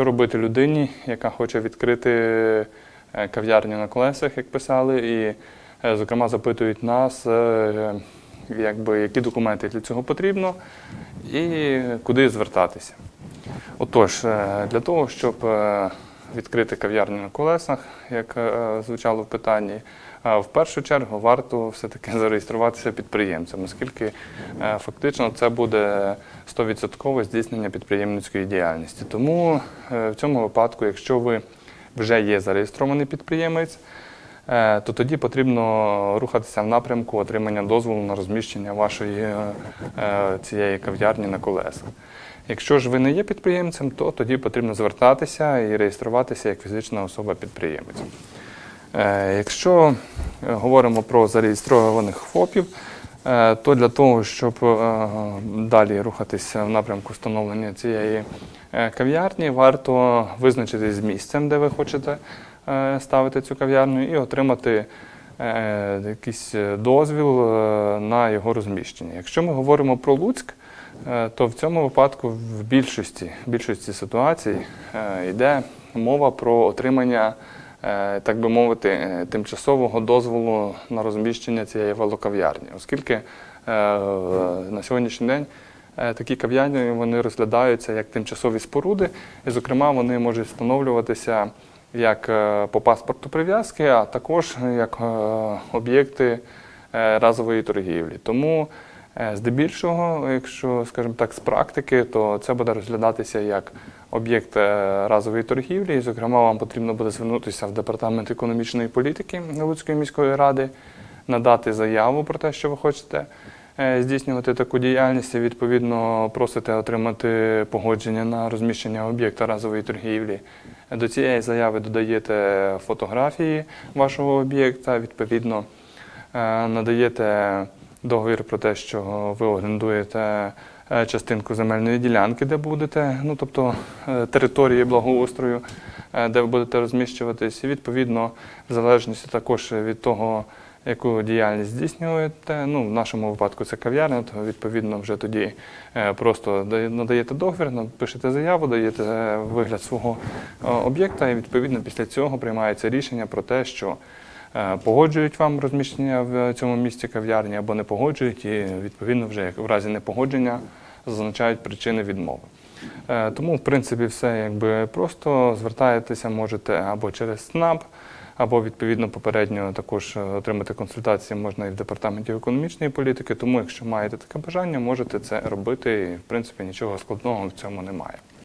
що робити людині, яка хоче відкрити е, кав'ярню на колесах, як писали, і, е, зокрема, запитують нас, е, якби, які документи для цього потрібно і куди звертатися. Отож, для того, щоб відкрити кав'ярню на колесах, як е, звучало в питанні, в першу чергу варто все-таки зареєструватися підприємцем, оскільки е, фактично це буде 100% здійснення підприємницької діяльності. Тому е, в цьому випадку, якщо ви вже є зареєстрований підприємець, то тоді потрібно рухатися в напрямку отримання дозволу на розміщення вашої е, е, цієї кав'ярні на колесах. Якщо ж ви не є підприємцем, то тоді потрібно звертатися і реєструватися як фізична особа-підприємець. Е, Якщо е, говоримо про зареєстрованих ФОПів, е, то для того, щоб е, далі рухатися в напрямку встановлення цієї е, кав'ярні, варто визначитись з місцем, де ви хочете е, ставити цю кав'ярню, і отримати е, якийсь е, дозвіл е, на його розміщення. Якщо ми говоримо про Луцьк, е, то в цьому випадку в більшості, більшості ситуацій е, йде мова про отримання, е, так би мовити, е, тимчасового дозволу на розміщення цієї велокав'ярні, оскільки е, на сьогоднішній день е, такі кав'ярні розглядаються як тимчасові споруди, і, зокрема, вони можуть встановлюватися як е, по паспорту прив'язки, а також як е, об'єкти е, разової торгівлі. Тому е, здебільшого, якщо, скажімо так, з практики, то це буде розглядатися як об'єкт е, разової торгівлі. І, зокрема, вам потрібно буде звернутися в департамент економічної політики Луцької міської ради, надати заяву про те, що ви хочете е, здійснювати таку діяльність, і відповідно просите отримати погодження на розміщення об'єкта разової торгівлі. До цієї заяви додаєте фотографії вашого об'єкта, відповідно е, надаєте договір про те, що ви орендуєте е, частинку земельної ділянки, де будете, ну тобто е, території благоустрою, е, де ви будете розміщуватись, і відповідно, в залежності також від того, яку діяльність здійснюєте. Ну, в нашому випадку це кав'ярня, то відповідно вже тоді просто надаєте договір, пишете заяву, даєте вигляд свого об'єкта, і відповідно після цього приймається рішення про те, що погоджують вам розміщення в цьому місці кав'ярні або не погоджують, і відповідно вже як в разі непогодження зазначають причини відмови. Е, Тому, в принципі, все якби просто звертаєтеся можете або через СНАП, або відповідно попередньо також е, отримати консультації можна і в департаменті економічної політики. Тому, якщо маєте таке бажання, можете це робити. І в принципі нічого складного в цьому немає.